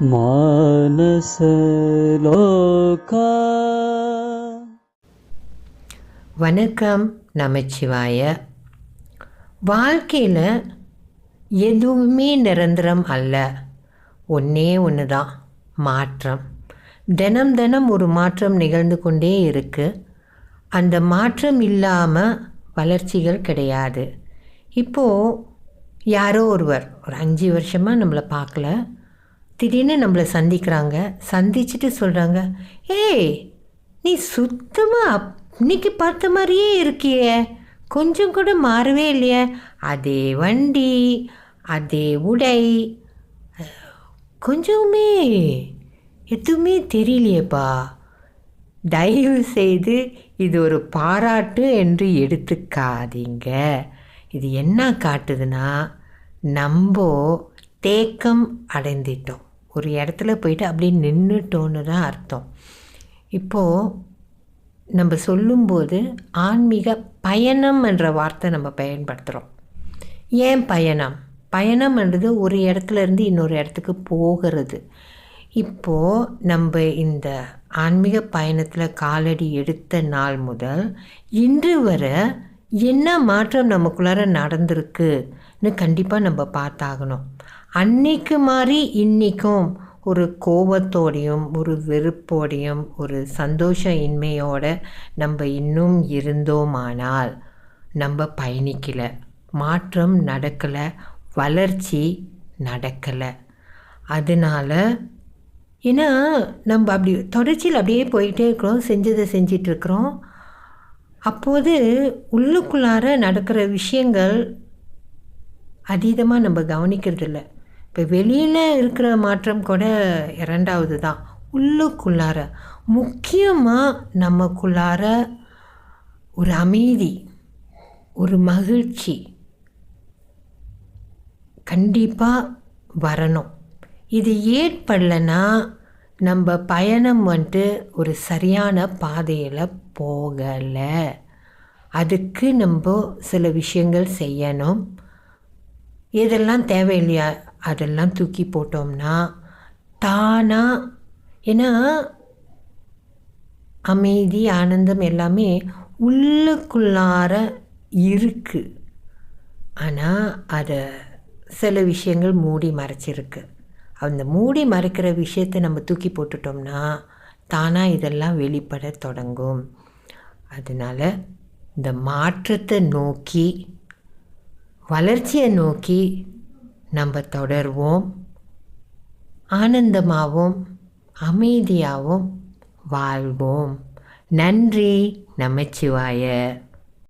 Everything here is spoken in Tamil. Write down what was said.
மானசலோகா வணக்கம் நமச்சிவாய. வாழ்க்கையில் எதுவுமே நிரந்தரம் அல்ல. ஒன்றே ஒன்று தான் மாற்றம். தினம் தினம் ஒரு மாற்றம் நிகழ்ந்து கொண்டே இருக்குது அந்த மாற்றம் இல்லாமல் வளர்ச்சிகள் கிடையாது. இப்போது யாரோ ஒருவர் ஒரு அஞ்சு வருஷமாக நம்மளை பார்க்கல. திடீர்னு நம்மளை சந்திக்கிறாங்க. சந்திச்சுட்டு சொல்கிறாங்க ஏய் நீ சுத்தமாக அன்னைக்கு பார்த்த மாதிரியே இருக்கியே. கொஞ்சம் கூட மாறவே இல்லையே. அதே வண்டி அதே உடை. கொஞ்சமே எதுவுமே தெரியலையேப்பா. தயவு செய்து இது ஒரு பாராட்டு என்று எடுத்துக்காதீங்க. இது என்ன காட்டுதுன்னா நம்ம தேக்கம் அடைந்துட்டோம். ஒரு இடத்துல போயிட்டு அப்படியே நின்றுட்டோன்னு தான் அர்த்தம். இப்போது நம்ம சொல்லும்போது ஆன்மீக பயணம் என்ற வார்த்தை நம்ம பயன்படுத்துகிறோம் ஏன் பயணம்? பயணம்ன்றது ஒரு இடத்துல இருந்து இன்னொரு இடத்துக்கு போகிறது. இப்போது நம்ம இந்த ஆன்மீக பயணத்தில் காலடி எடுத்த நாள் முதல் இன்று வரை என்ன மாற்றம் நமக்குள்ளார ன்னு கண்டிப்பாக நம்ம பார்த்தாகணும். அன்னைக்கு மாதிரி இன்றைக்கும் ஒரு கோபத்தோடையும் ஒரு வெறுப்போடையும் ஒரு சந்தோஷ இன்மையோடு நம்ம இன்னும் இருந்தோமானால் நம்ம பயணிக்கலை. மாற்றம் நடக்கலை. வளர்ச்சி நடக்கலை. அதனால் ஏன்னா நம்ம அப்படி தொடர்ச்சியில் அப்படியே போயிட்டே இருக்கிறோம். செஞ்சதை செஞ்சிட்ருக்குறோம் அப்போது உள்ளுக்குள்ளார நடக்கிற விஷயங்கள் அதீதமாக நம்ம கவனிக்கிறதில்ல. இப்போ வெளியில் இருக்கிற மாற்றம் கூட இரண்டாவது தான். உள்ளுக்குள்ளார. முக்கியமாக நமக்குள்ளார ஒரு அமைதி ஒரு மகிழ்ச்சி கண்டிப்பாக வரணும். இது ஏற்படலைன்னா நம்ம பயணம் வந்துட்டு ஒரு சரியான பாதையில் போகலை. அதுக்கு நம்ம சில விஷயங்கள் செய்யணும். எதெல்லாம் தேவையில்லையா அதெல்லாம் தூக்கி போட்டோம்னா தானாக ஏன்னா அமைதி ஆனந்தம் எல்லாமே உள்ளுக்குள்ளார இருக்குது ஆனால் அதை சில விஷயங்கள் மூடி மறைச்சிருக்கு. அந்த மூடி மறைக்கிற விஷயத்தை நம்ம தூக்கி போட்டுட்டோம்னா தானாக இதெல்லாம் வெளிப்பட தொடங்கும். அதனால் இந்த மாற்றத்தை நோக்கி வளர்ச்சியை நோக்கி நம்ம தொடர்வோம். ஆனந்தமாகவும் அமைதியாகவும் வாழ்வோம். நன்றி நமச்சிவாய.